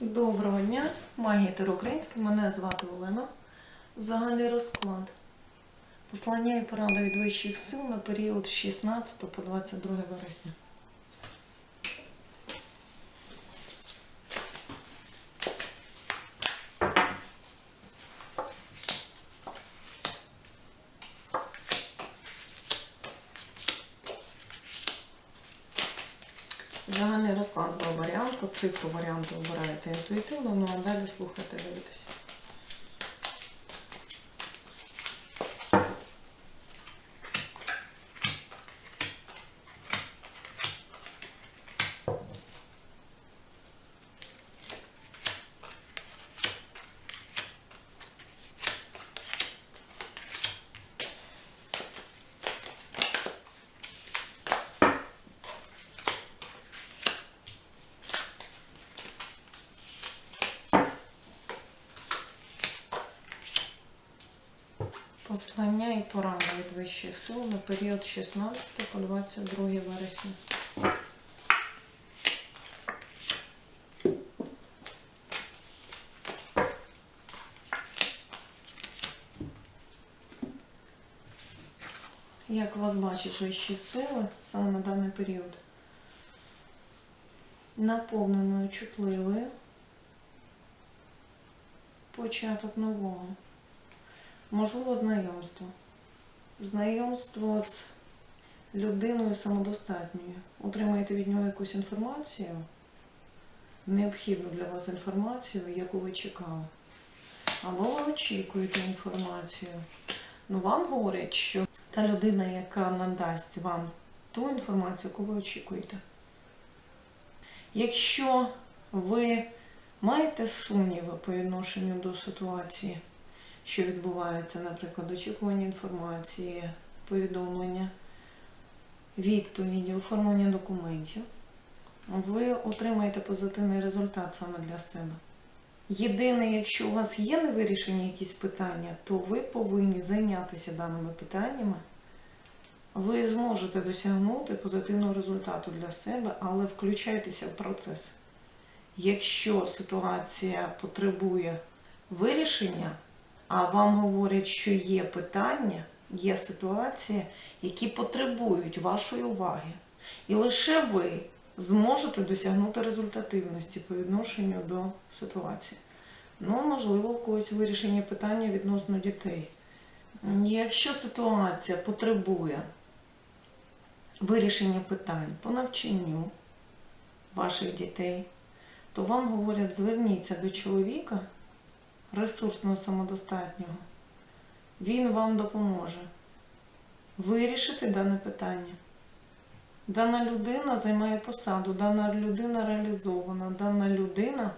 Доброго дня, магія Українська, мене звати Олена. Загальний розклад. Послання і порада від вищих сил на період з 16 по 22 вересня. Загальний розклад два варіанти. Цифру варіанту обираєте інтуїтивно, ну а далі слухайте, дивитесь. Послання і порада від вищих сил на період 16 по 22 вересня. Як вас бачать вищі сили саме на даний період? Наповненою чутливою. Початок нового. Можливо, знайомство. Знайомство з людиною самодостатньою. Отримаєте від нього якусь інформацію, необхідну для вас інформацію, яку ви чекали. Або ви очікуєте інформацію. Ну, вам говорять, що та людина, яка надасть вам ту інформацію, яку ви очікуєте. Якщо ви маєте сумніви по відношенню до ситуації, що відбувається, наприклад, очікування інформації, повідомлення, відповіді, оформлення документів, ви отримаєте позитивний результат саме для себе. Єдине, якщо у вас є невирішені якісь питання, то ви повинні зайнятися даними питаннями. Ви зможете досягнути позитивного результату для себе, але включайтеся в процес. Якщо ситуація потребує вирішення, а вам говорять, що є питання, є ситуації, які потребують вашої уваги. І лише ви зможете досягнути результативності по відношенню до ситуації. Ну, можливо, у когось вирішення питання відносно дітей. Якщо ситуація потребує вирішення питань по навчанню ваших дітей, то вам говорять, зверніться до чоловіка ресурсного самодостатнього, він вам допоможе вирішити дане питання. Дана людина займає посаду, дана людина реалізована, дана людина,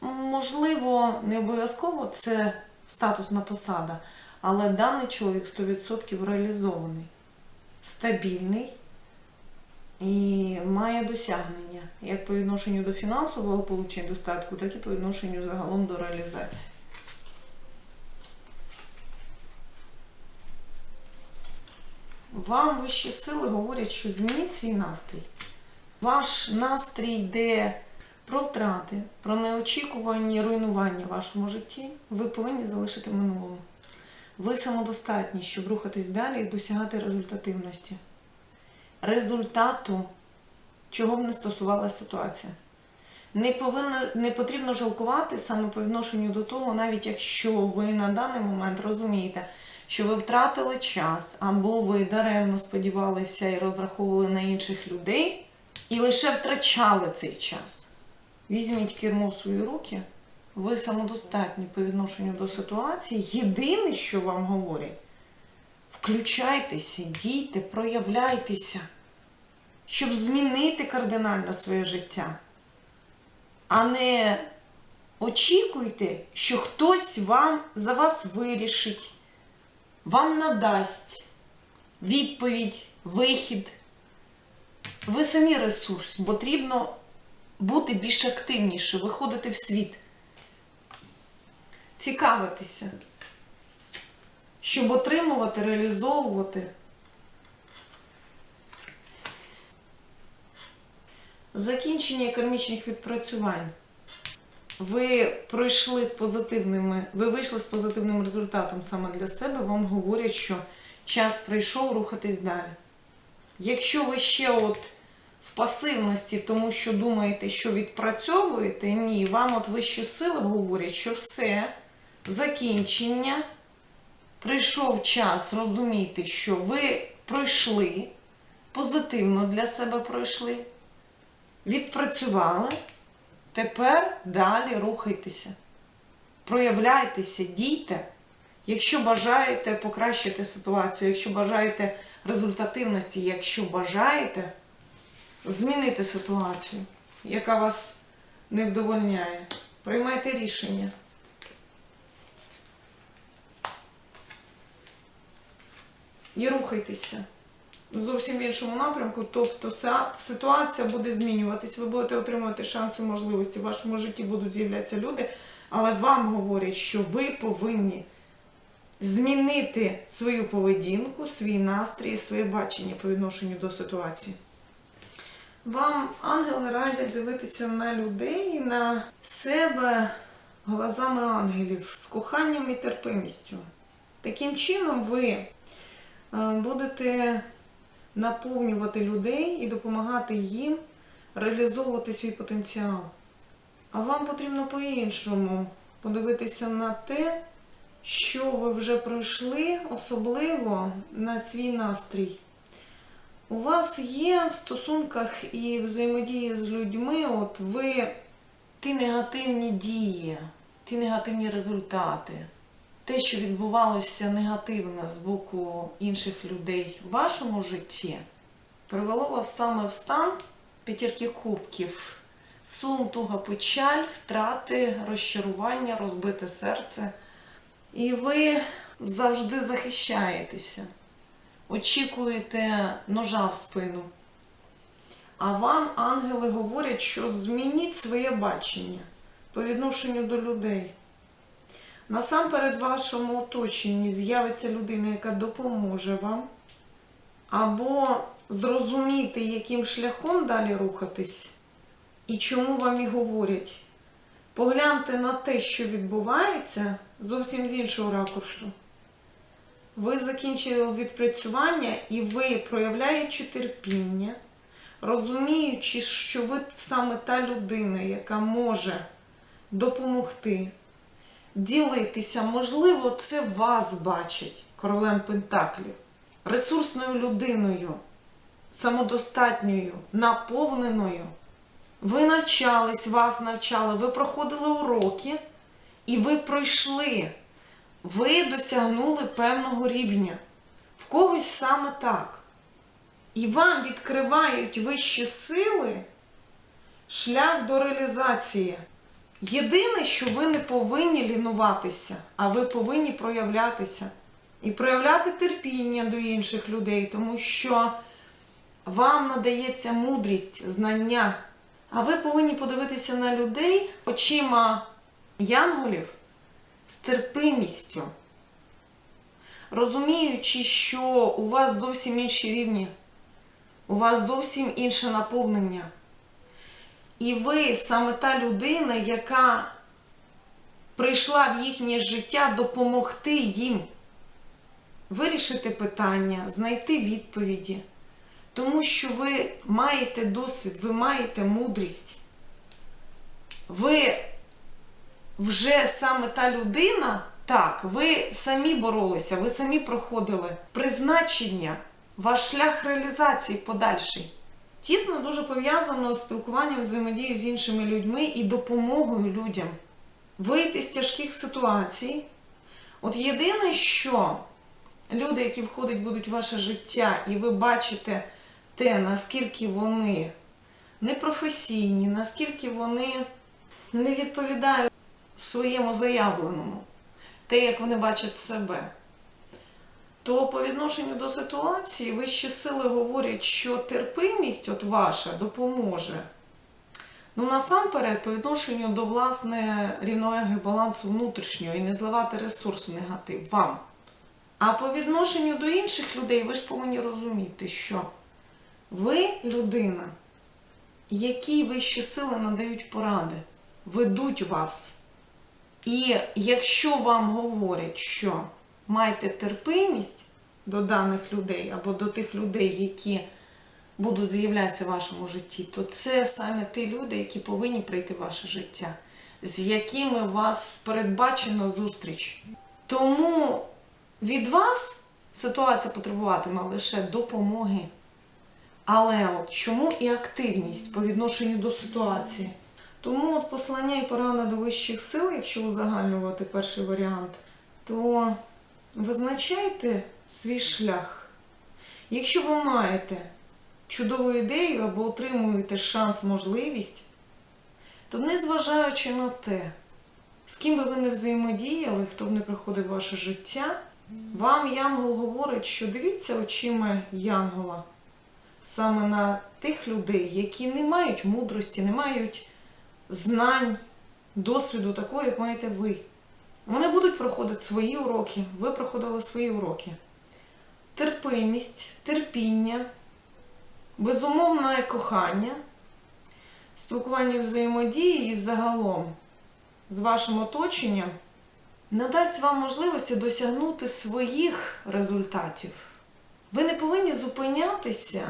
можливо, не обов'язково це статусна посада, але даний чоловік 100% реалізований, стабільний і має досягнення як по відношенню до фінансового получення достатку, так і по відношенню загалом до реалізації. Вам вищі сили говорять, що змініть свій настрій. Ваш настрій йде про втрати, про неочікувані руйнування в вашому житті. Ви повинні залишити в минулому. Ви самодостатні, щоб рухатись далі і досягати результативності. Результату, чого б не стосувалася ситуація. Не, повинно, не потрібно жалкувати саме по відношенню до того, навіть якщо ви на даний момент розумієте, що ви втратили час, або ви даремно сподівалися і розраховували на інших людей, і лише втрачали цей час. Візьміть кермо в свої руки, ви самодостатні по відношенню до ситуації. Єдине, що вам говорять, включайтеся, дійте, проявляйтеся, щоб змінити кардинально своє життя. А не очікуйте, що хтось вам за вас вирішить, вам надасть відповідь, вихід. Ви самі ресурс, потрібно бути більш активніше, виходити в світ, цікавитися, щоб отримувати, реалізовувати. Закінчення кармічних відпрацювань. ви пройшли з позитивними, ви вийшли з позитивним результатом саме для себе, вам говорять, що час прийшов рухатись далі. Якщо ви ще от в пасивності, тому що думаєте, що відпрацьовуєте, ні, вам от вищі сили говорять, що все, закінчення, прийшов час розуміти, що ви пройшли, позитивно для себе пройшли, відпрацювали. Тепер далі рухайтеся. Проявляйтеся, дійте. Якщо бажаєте покращити ситуацію, якщо бажаєте результативності, якщо бажаєте змінити ситуацію, яка вас не вдовольняє, приймайте рішення. І рухайтеся зовсім в іншому напрямку. Тобто ситуація буде змінюватись, ви будете отримувати шанси, можливості. В вашому житті будуть з'являтися люди, але вам говорять, що ви повинні змінити свою поведінку, свій настрій, своє бачення по відношенню до ситуації. Вам ангели радять дивитися на людей, на себе глазами ангелів з коханням і терпимістю. Таким чином ви будете наповнювати людей і допомагати їм реалізовувати свій потенціал. А вам потрібно по-іншому подивитися на те, що ви вже пройшли, особливо на свій настрій. У вас є в стосунках і взаємодії з людьми, от ви ті негативні дії, ті негативні результати, те, що відбувалося негативно з боку інших людей в вашому житті, привело вас саме в стан п'ятірки кубків. Сум, туга, печаль, втрати, розчарування, розбите серце. І ви завжди захищаєтеся, очікуєте ножа в спину. А вам ангели говорять, що змініть своє бачення по відношенню до людей. Насамперед, в вашому оточенні з'явиться людина, яка допоможе вам, або зрозуміти, яким шляхом далі рухатись, і чому вам і говорять. Погляньте на те, що відбувається, зовсім з іншого ракурсу. Ви закінчили відпрацювання і ви, проявляючи терпіння, розуміючи, що ви саме та людина, яка може допомогти, ділитися, можливо, це вас бачить королем Пентаклів, ресурсною людиною, самодостатньою, наповненою. Ви навчались, вас навчали, ви проходили уроки, і ви пройшли. Ви досягнули певного рівня. В когось саме так. І вам відкривають вищі сили шлях до реалізації. Єдине, що ви не повинні лінуватися, а ви повинні проявлятися. І проявляти терпіння до інших людей, тому що вам надається мудрість, знання. А ви повинні подивитися на людей очима янголів з терпимістю, розуміючи, що у вас зовсім інші рівні, у вас зовсім інше наповнення. І ви саме та людина, яка прийшла в їхнє життя допомогти їм вирішити питання, знайти відповіді. Тому що ви маєте досвід, ви маєте мудрість. Ви вже саме та людина, так, ви самі боролися, ви самі проходили призначення, ваш шлях реалізації подальший. Тісно дуже пов'язано з спілкуванням, взаємодією з іншими людьми і допомогою людям. Вийти з тяжких ситуацій. От єдине, що люди, які входять, будуть в ваше життя, і ви бачите те, наскільки вони непрофесійні, наскільки вони не відповідають своєму заявленому, те, як вони бачать себе, то по відношенню до ситуації вищі сили говорять, що терпимість от ваша допоможе. Ну, насамперед, по відношенню до власне рівноваги балансу внутрішнього і не зливати ресурс негатив вам. А по відношенню до інших людей ви ж повинні розуміти, що ви людина, якій вищі сили надають поради. ведуть вас. І якщо вам говорять, що майте терпимість до даних людей або до тих людей, які будуть з'являтися в вашому житті, то це саме ті люди, які повинні прийти в ваше життя, з якими вас передбачена зустріч. Тому від вас ситуація потребуватиме лише допомоги. Але от чому і активність по відношенню до ситуації? Тому от послання і порада до вищих сил, якщо узагальнювати перший варіант, то визначайте свій шлях. Якщо ви маєте чудову ідею або отримуєте шанс, можливість, то незважаючи на те, з ким би ви не взаємодіяли, хто б не приходив в ваше життя, вам Янгол говорить, що дивіться очима Янгола саме на тих людей, які не мають мудрості, не мають знань, досвіду такого, як маєте ви. Вони будуть проходити свої уроки, ви проходили свої уроки. Терпимість, терпіння, безумовне кохання, спілкування взаємодії і загалом з вашим оточенням надасть вам можливості досягнути своїх результатів. Ви не повинні зупинятися.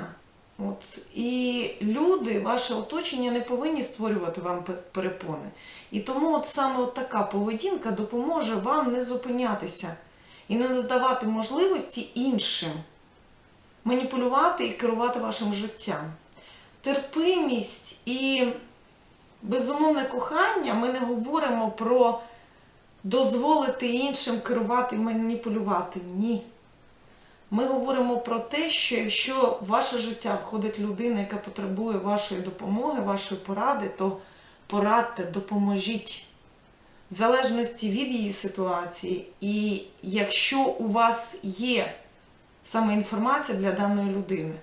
От, і люди, ваше оточення не повинні створювати вам перепони. І тому от саме от така поведінка допоможе вам не зупинятися і не надавати можливості іншим маніпулювати і керувати вашим життям. Терпимість і безумовне кохання ми не говоримо про дозволити іншим керувати і маніпулювати. Ні. Ми говоримо про те, що якщо в ваше життя входить людина, яка потребує вашої допомоги, вашої поради, то порадьте, допоможіть. В залежності від її ситуації, і якщо у вас є саме інформація для даної людини.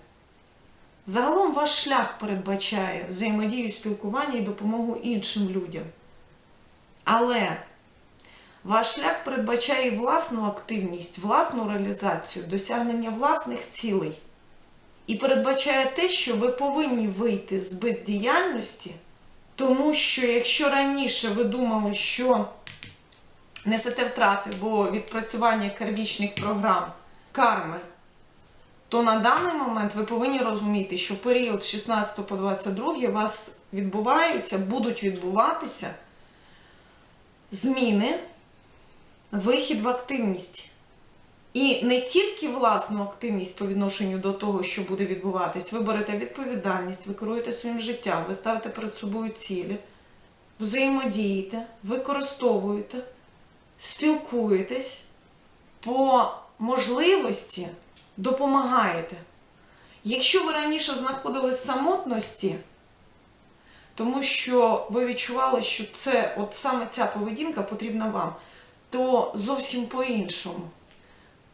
Загалом ваш шлях передбачає взаємодію, спілкування і допомогу іншим людям. Але ваш шлях передбачає власну активність, власну реалізацію, досягнення власних цілей. І передбачає те, що ви повинні вийти з бездіяльності, тому що якщо раніше ви думали, що несете втрати, бо відпрацювання кармічних програм, карми, то на даний момент ви повинні розуміти, що період з 16 по 22 у вас відбуваються, будуть відбуватися зміни, вихід в активність. І не тільки власну активність по відношенню до того, що буде відбуватись, ви берете відповідальність, ви керуєте своїм життям, ви ставите перед собою цілі, взаємодієте, використовуєте, спілкуєтесь по можливості допомагаєте. Якщо ви раніше знаходились в самотності, тому що ви відчували, що це от саме ця поведінка потрібна вам, то зовсім по-іншому.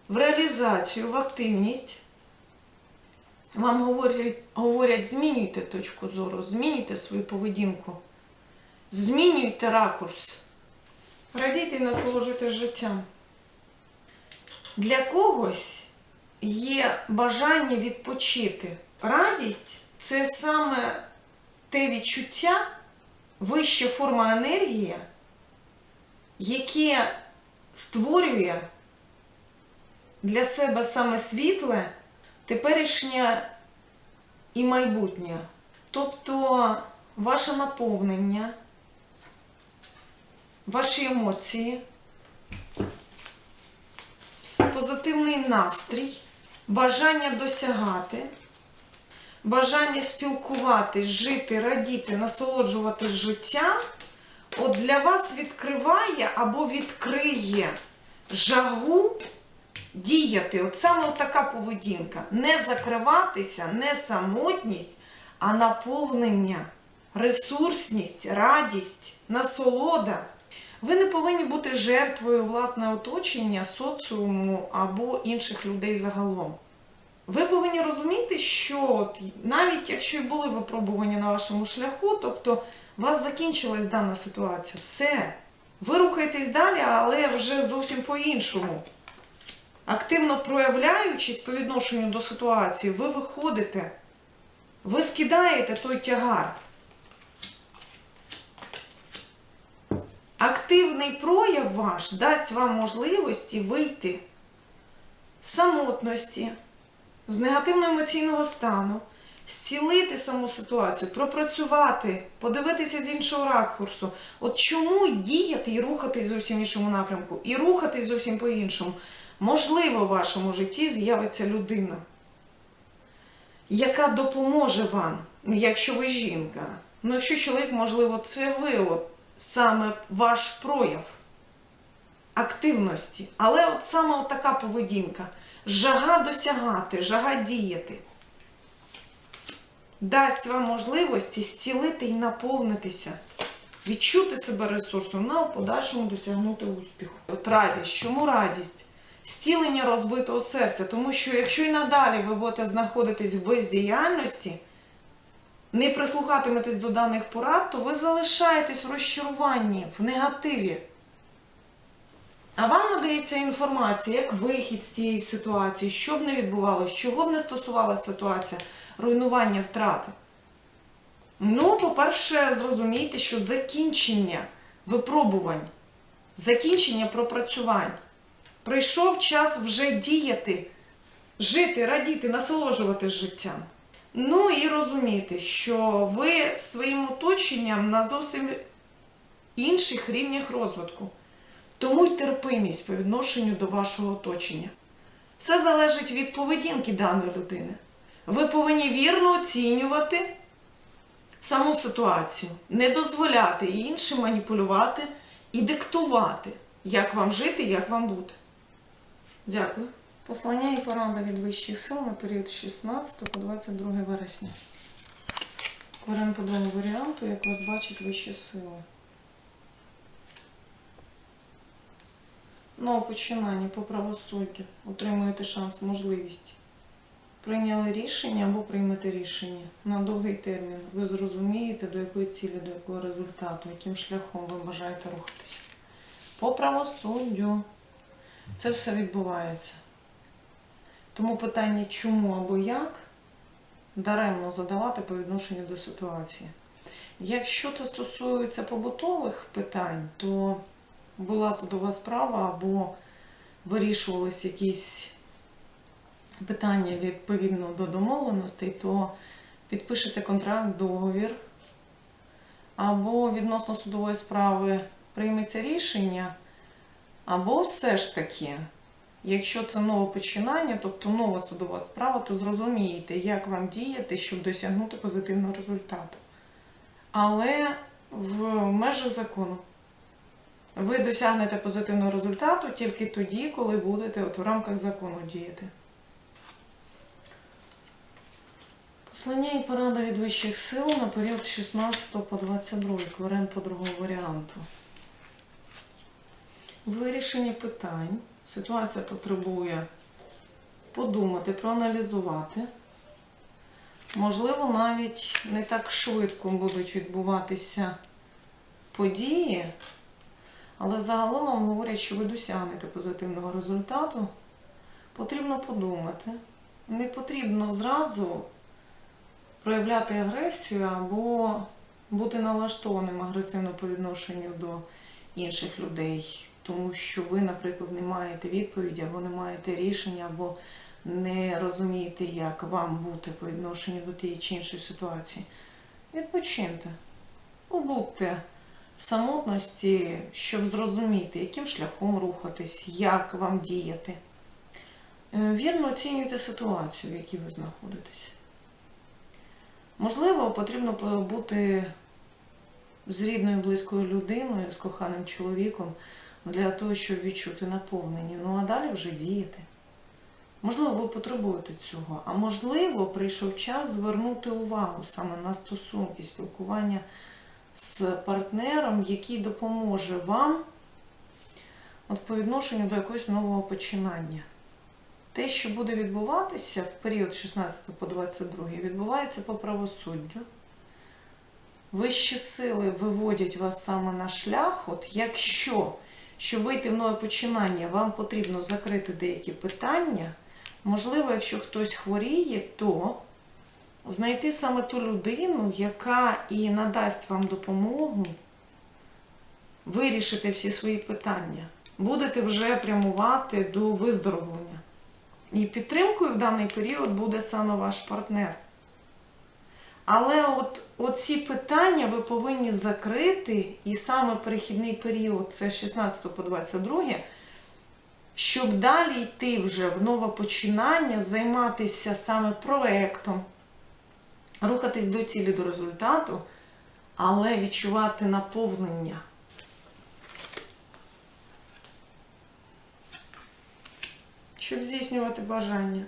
В реалізацію, в активність вам говорять, говорять, змінюйте точку зору, змінюйте свою поведінку, змінюйте ракурс, радійте і насолоджуйтесь життям. Для когось є бажання відпочити. Радість це саме те відчуття, вища форма енергії, яке створює для себе саме світле, теперішнє і майбутнє. Тобто ваше наповнення, ваші емоції, позитивний настрій, бажання досягати, бажання спілкуватись, жити, радіти, насолоджуватись життям, от для вас відкриває або відкриє жагу діяти. От саме от така поведінка. Не закриватися, не самотність, а наповнення, ресурсність, радість, насолода. Ви не повинні бути жертвою власне оточення, соціуму або інших людей загалом. Ви повинні розуміти, що навіть якщо і були випробування на вашому шляху, тобто у вас закінчилась дана ситуація, все. Ви рухаєтесь далі, але вже зовсім по-іншому. Активно проявляючись по відношенню до ситуації, ви виходите, ви скидаєте той тягар. Активний прояв ваш дасть вам можливості вийти з самотності, з негативного емоційного стану, зцілити саму ситуацію, пропрацювати, подивитися з іншого ракурсу. От чому діяти і рухатись зовсім в іншому напрямку, і рухатись зовсім по-іншому. Можливо, в вашому житті з'явиться людина, яка допоможе вам, ну, якщо ви жінка. Ну, якщо чоловік, можливо, це ви, от, саме ваш прояв активності. Але от саме от така поведінка. Жага досягати, жага діяти. Дасть вам можливості зцілити і наповнитися, відчути себе ресурсом, на подальшому досягнути успіху. От радість. Чому радість? Зцілення розбитого серця. Тому що якщо і надалі ви будете знаходитись в бездіяльності, не прислухатиметесь до даних порад, то ви залишаєтесь в розчаруванні, в негативі. А вам надається інформація, як вихід з цієї ситуації, що б не відбувалося, чого б не стосувалася ситуація, руйнування втрати. Ну, по-перше, зрозумійте, що закінчення випробувань, закінчення пропрацювань. Прийшов час вже діяти, жити, радіти, насолоджуватись життям. Ну і розуміти, що ви своїм оточенням на зовсім інших рівнях розвитку. Тому й терпимість по відношенню до вашого оточення. Все залежить від поведінки даної людини. Ви повинні вірно оцінювати саму ситуацію, не дозволяти іншим маніпулювати і диктувати, як вам жити, як вам бути. Дякую. Послання і порада від вищих сил на період з 16 по 22 вересня. Беремо по другому варіанту, як вас бачать вищі сили. Нове починання по правосуддю. Отримуєте шанс, можливість. Прийняли рішення або приймете рішення на довгий термін. Ви зрозумієте, до якої цілі, до якого результату, яким шляхом ви бажаєте рухатися. По правосуддю це все відбувається. Тому питання чому або як даремно задавати по відношенню до ситуації. Якщо це стосується побутових питань, то була судова справа або вирішувалися якісь питання відповідно до домовленостей, то підпишете контракт, договір, або відносно судової справи прийметься рішення, або все ж таки, якщо це нове починання, тобто нова судова справа, то зрозумієте, як вам діяти, щоб досягнути позитивного результату. Але в межах закону. Ви досягнете позитивного результату тільки тоді, коли будете от в рамках закону діяти. Послання і порада від вищих сил на період з 16 по 22, кварен по другому варіанту. Вирішення питань. Ситуація потребує подумати, проаналізувати. Можливо, навіть не так швидко будуть відбуватися події. Але загалом вам говорять, що ви досягнете позитивного результату. Потрібно подумати. Не потрібно зразу проявляти агресію або бути налаштованим агресивно по відношенню до інших людей, тому що ви, наприклад, не маєте відповіді, або не маєте рішення, або не розумієте, як вам бути по відношенню до тієї чи іншої ситуації. Відпочиньте, побудьте в самотності, щоб зрозуміти, яким шляхом рухатись, як вам діяти. Е, Вірно оцінюйте ситуацію, в якій ви знаходитесь. Можливо, потрібно бути з рідною близькою людиною, з коханим чоловіком для того, щоб відчути наповнення. Ну а далі вже діяти. Можливо, ви потребуєте цього, а можливо, прийшов час звернути увагу саме на стосунки, спілкування з партнером, який допоможе вам от по відношенню до якогось нового починання. Те, що буде відбуватися в період 16 по 22, відбувається по правосуддю. Вищі сили виводять вас саме на шлях. От якщо, щоб вийти в нове починання, вам потрібно закрити деякі питання. Можливо, якщо хтось хворіє, то знайти саме ту людину, яка і надасть вам допомогу вирішите всі свої питання, будете вже прямувати до виздоровлення. І підтримкою в даний період буде саме ваш партнер. Але от оці питання ви повинні закрити, і саме перехідний період це з 16 по 22, щоб далі йти вже в нове починання, займатися саме проектом, рухатись до цілі, до результату, але відчувати наповнення. Щоб здійснювати бажання.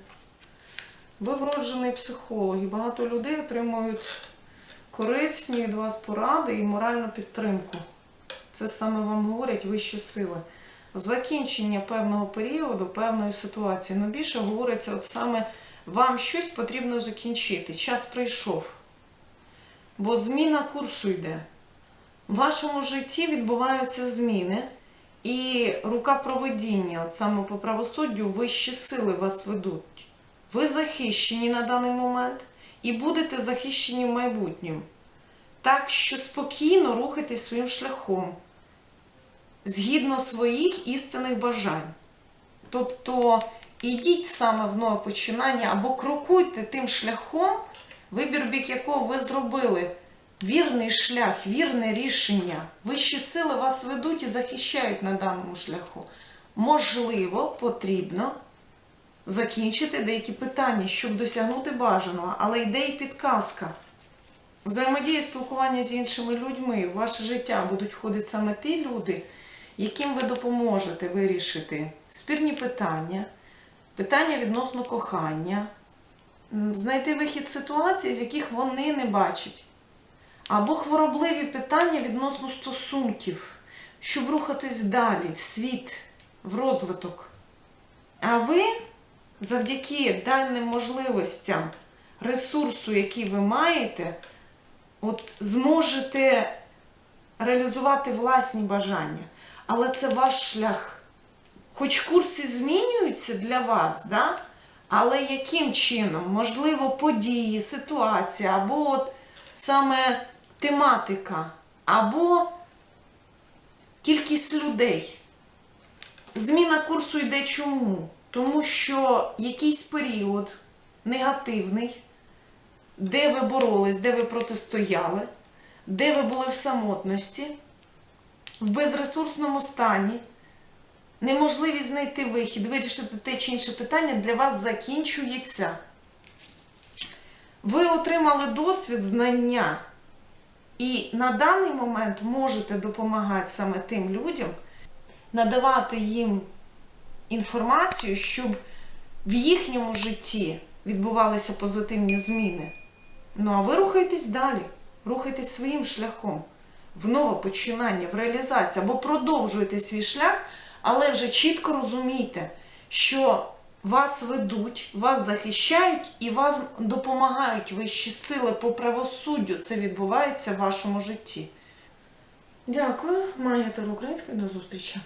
Ви вроджений психолог, і багато людей отримують корисні від вас поради і моральну підтримку. Це саме вам говорять вищі сили. Закінчення певного періоду, певної ситуації. Ну більше говориться, от саме вам щось потрібно закінчити. Час прийшов. Бо зміна курсу йде. В вашому житті відбуваються зміни, і рука проведіння, от саме по правосуддю, вищі сили вас ведуть. Ви захищені на даний момент і будете захищені в майбутньому. Так що спокійно рухайтесь своїм шляхом, згідно своїх істинних бажань. Тобто ідіть саме в нове починання або крокуйте тим шляхом, вибір бік якого ви зробили. Вірний шлях, вірне рішення. Вищі сили вас ведуть і захищають на даному шляху. Можливо, потрібно закінчити деякі питання, щоб досягнути бажаного, але йде і підказка. Взаємодія спілкування з іншими людьми в ваше життя будуть входити саме ті люди, яким ви допоможете вирішити спірні питання, питання відносно кохання, знайти вихід з ситуацій, з яких вони не бачать. Або хворобливі питання відносно стосунків, щоб рухатись далі, в світ, в розвиток. А ви завдяки даним можливостям, ресурсу, який ви маєте, от зможете реалізувати власні бажання. Але це ваш шлях. Хоч курси змінюються для вас, да? але яким чином? Можливо, події, ситуація, або от саме тематика, або кількість людей. Зміна курсу йде чому? Тому що якийсь період негативний, де ви боролись, де ви протистояли, де ви були в самотності, в безресурсному стані, неможливість знайти вихід, вирішити те чи інше питання для вас закінчується. Ви отримали досвід, знання, і на даний момент можете допомагати саме тим людям, надавати їм інформацію, щоб в їхньому житті відбувалися позитивні зміни. Ну а ви рухайтесь далі, рухайтесь своїм шляхом, в нове починання, в реалізацію, або продовжуєте свій шлях, але вже чітко розумійте, що вас ведуть, вас захищають і вас допомагають вищі сили по правосуддю. Це відбувається в вашому житті. Дякую, Майя Українська, до зустрічі.